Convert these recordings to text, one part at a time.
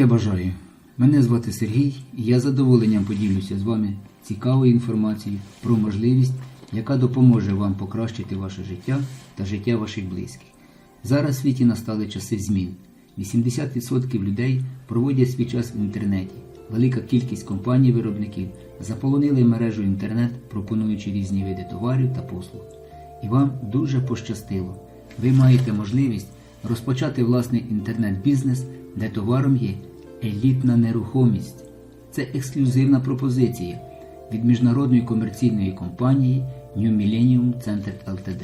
Здоров'я бажаю! Мене звати Сергій і я з задоволенням поділюся з вами цікавою інформацією про можливість, яка допоможе вам покращити ваше життя та життя ваших близьких. Зараз в світі настали часи змін. 80% людей проводять свій час в інтернеті. Велика кількість компаній-виробників заполонили мережу інтернет, пропонуючи різні види товарів та послуг. І вам дуже пощастило. Ви маєте можливість розпочати власний інтернет-бізнес, де товаром є елітна нерухомість. Це ексклюзивна пропозиція від міжнародної комерційної компанії New Millennium Center Ltd.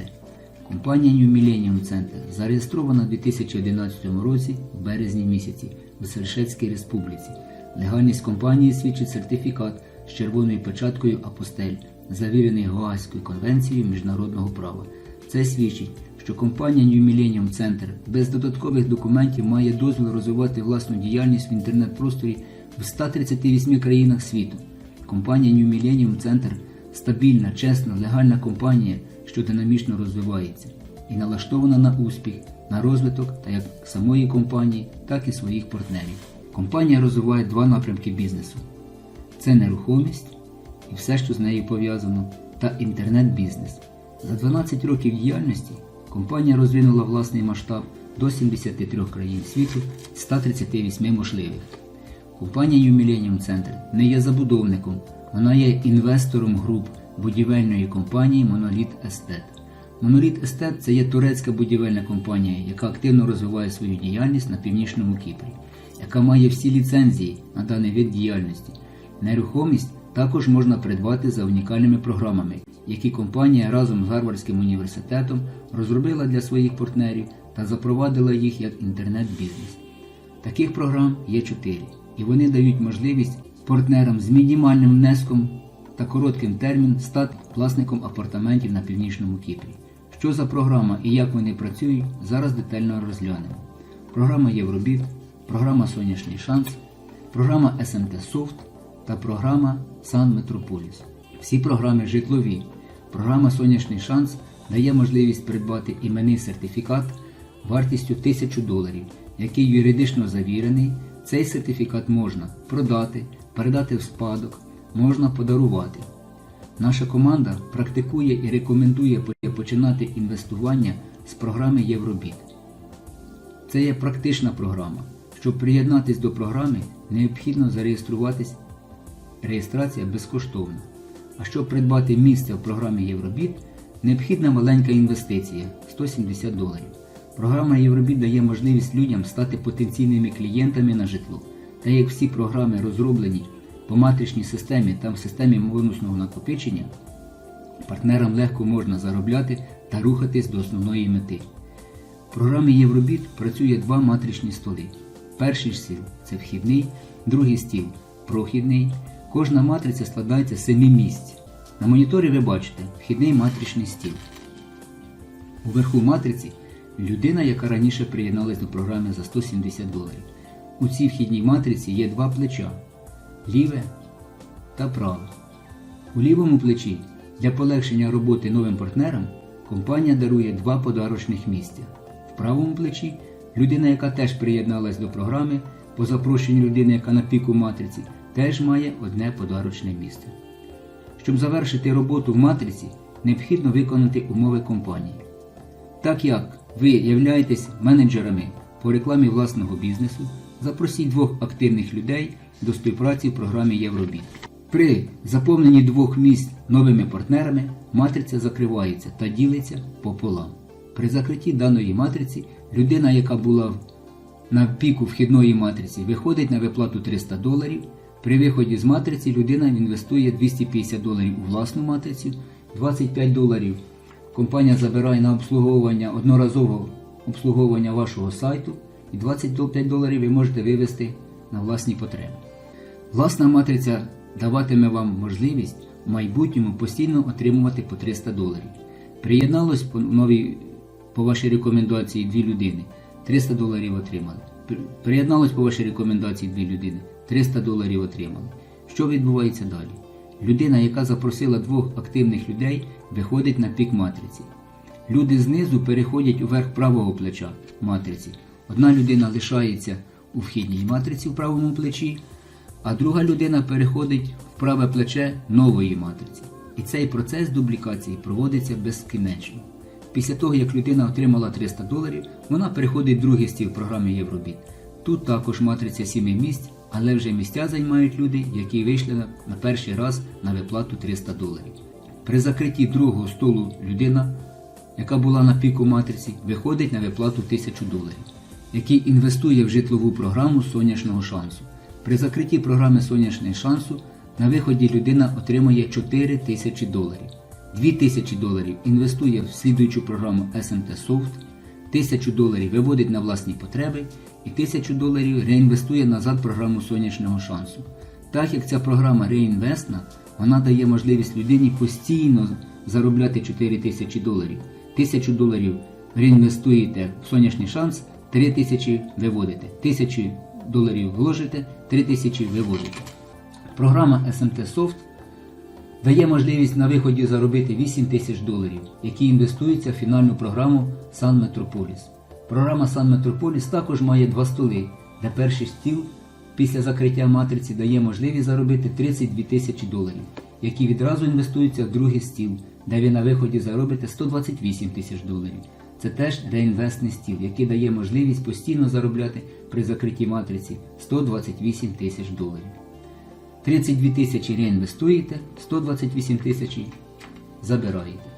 Компанія New Millennium Center зареєстрована у 2011 році в березні місяці в Сершецькій Республіці. Легальність компанії свідчить сертифікат з червоною печаткою апостель, завірений Гаазькою конвенцією міжнародного права. Це свідчить, що компанія New Millennium Center без додаткових документів має дозвіл розвивати власну діяльність в інтернет-просторі в 138 країнах світу. Компанія New Millennium Center стабільна, чесна, легальна компанія, що динамічно розвивається і налаштована на успіх, на розвиток та як самої компанії, так і своїх партнерів. Компанія розвиває два напрямки бізнесу: це нерухомість і все, що з нею пов'язано, та інтернет-бізнес. За 12 років діяльності компанія розвинула власний масштаб до 73 країн світу з 138 можливих. Компанія Millennium Center не є забудовником, вона є інвестором груп будівельної компанії Monolith Estate. Monolith Estate – це є турецька будівельна компанія, яка активно розвиває свою діяльність на північному Кіпрі, яка має всі ліцензії на даний вид діяльності. Нерухомість також можна придбати за унікальними програмами, які компанія разом з Гарвардським університетом розробила для своїх партнерів та запровадила їх як інтернет-бізнес. Таких програм є чотири, і вони дають можливість партнерам з мінімальним внеском та коротким термін стати власником апартаментів на північному Кіпрі. Що за програма і як вони працюють, зараз детально розглянемо. Програма Євробіт, програма Сонячний шанс, програма СМТ Софт та програма Сан Метрополіс. Всі програми житлові. Програма Сонячний шанс дає можливість придбати іменний сертифікат вартістю 1000 доларів, який юридично завірений. Цей сертифікат можна продати, передати в спадок, можна подарувати. Наша команда практикує і рекомендує починати інвестування з програми Євробіт. Це є практична програма. Щоб приєднатись до програми, необхідно зареєструватись. Реєстрація безкоштовна. А щоб придбати місце в програмі Євробіт, необхідна маленька інвестиція 170 доларів. Програма Євробіт дає можливість людям стати потенційними клієнтами на житло. Та як всі програми розроблені по матричній системі та в системі бонусного накопичення, партнерам легко можна заробляти та рухатись до основної мети. В програмі Євробіт працює два матричні столи. Перший стіл це вхідний, другий стіл прохідний. Кожна матриця складається з 7 місць. На моніторі ви бачите вхідний матричний стіл. Уверху матриці людина, яка раніше приєдналась до програми за 170 доларів. У цій вхідній матриці є два плеча ліве та праве. У лівому плечі для полегшення роботи новим партнерам компанія дарує два подарочних місця. В правому плечі людина, яка теж приєдналась до програми, по запрошенню людини, яка на піку матриці, теж має одне подарочне місце. Щоб завершити роботу в матриці, необхідно виконати умови компанії. Так як ви являєтесь менеджерами по рекламі власного бізнесу, запросіть двох активних людей до співпраці в програмі Євробіт. При заповненні двох місць новими партнерами матриця закривається та ділиться пополам. При закритті даної матриці людина, яка була на піку вхідної матриці, виходить на виплату 300 доларів. При виході з матриці людина інвестує 250 доларів у власну матрицю, 25 доларів компанія забирає на обслуговування одноразового обслуговування вашого сайту і 25 доларів ви можете вивести на власні потреби. Власна матриця даватиме вам можливість в майбутньому постійно отримувати по 300 доларів. Приєдналось по новій по вашій рекомендації дві людини, 300 доларів отримали. Приєдналось по вашій рекомендації дві людини, 300 доларів отримали. Що відбувається далі? Людина, яка запросила двох активних людей, виходить на пік матриці. Люди знизу переходять у верх правого плеча матриці. Одна людина лишається у вхідній матриці в правому плечі, а друга людина переходить в праве плече нової матриці. І цей процес дублікації проводиться безкінечно. Після того, як людина отримала 300 доларів, вона переходить в другий стіл програми Євробіт. Тут також матриця 7 місць, але вже місця займають люди, які вийшли на, перший раз на виплату 300 доларів. При закритті другого столу людина, яка була на піку матриці, виходить на виплату 1000 доларів, який інвестує в житлову програму сонячного шансу. При закритті програми сонячний шансу на виході людина отримує 4 тисячі доларів. 2 тисячі доларів інвестує в слідуючу програму SMT Soft, 1000 доларів виводить на власні потреби і 1000 доларів реінвестує назад програму сонячного шансу. Так як ця програма реінвестна, вона дає можливість людині постійно заробляти 4 тисячі доларів. 1000 доларів реінвестуєте в сонячний шанс, 3 тисячі виводите. 1000 доларів вложите, 3 тисячі виводите. Програма SMT Soft дає можливість на виході заробити 8 тисяч доларів, які інвестуються в фінальну програму Sun Metropolis. Програма Sun Metropolis також має два столи, де перший стіл після закриття матриці дає можливість заробити 32 тисячі доларів, які відразу інвестуються в другий стіл, де ви на виході заробите 128 тисяч доларів. Це теж реінвестний стіл, який дає можливість постійно заробляти при закритті матриці 128 тисяч доларів. 32 тисячі реінвестуєте, 128 тисяч забираєте.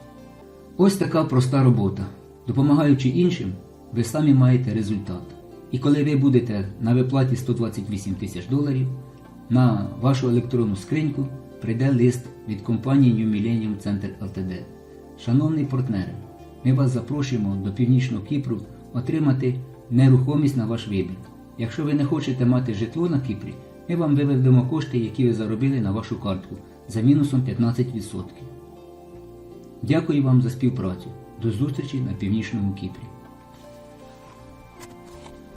Ось така проста робота. Допомагаючи іншим, ви самі маєте результат. І коли ви будете на виплаті 128 тисяч доларів, на вашу електронну скриньку прийде лист від компанії New Millennium Center Ltd. Шановні партнери, ми вас запрошуємо до Північного Кіпру отримати нерухомість на ваш вибір. Якщо ви не хочете мати житло на Кіпрі, ми вам виведемо кошти, які ви заробили на вашу картку за мінусом 15%. Дякую вам за співпрацю. До зустрічі на Північному Кіпрі.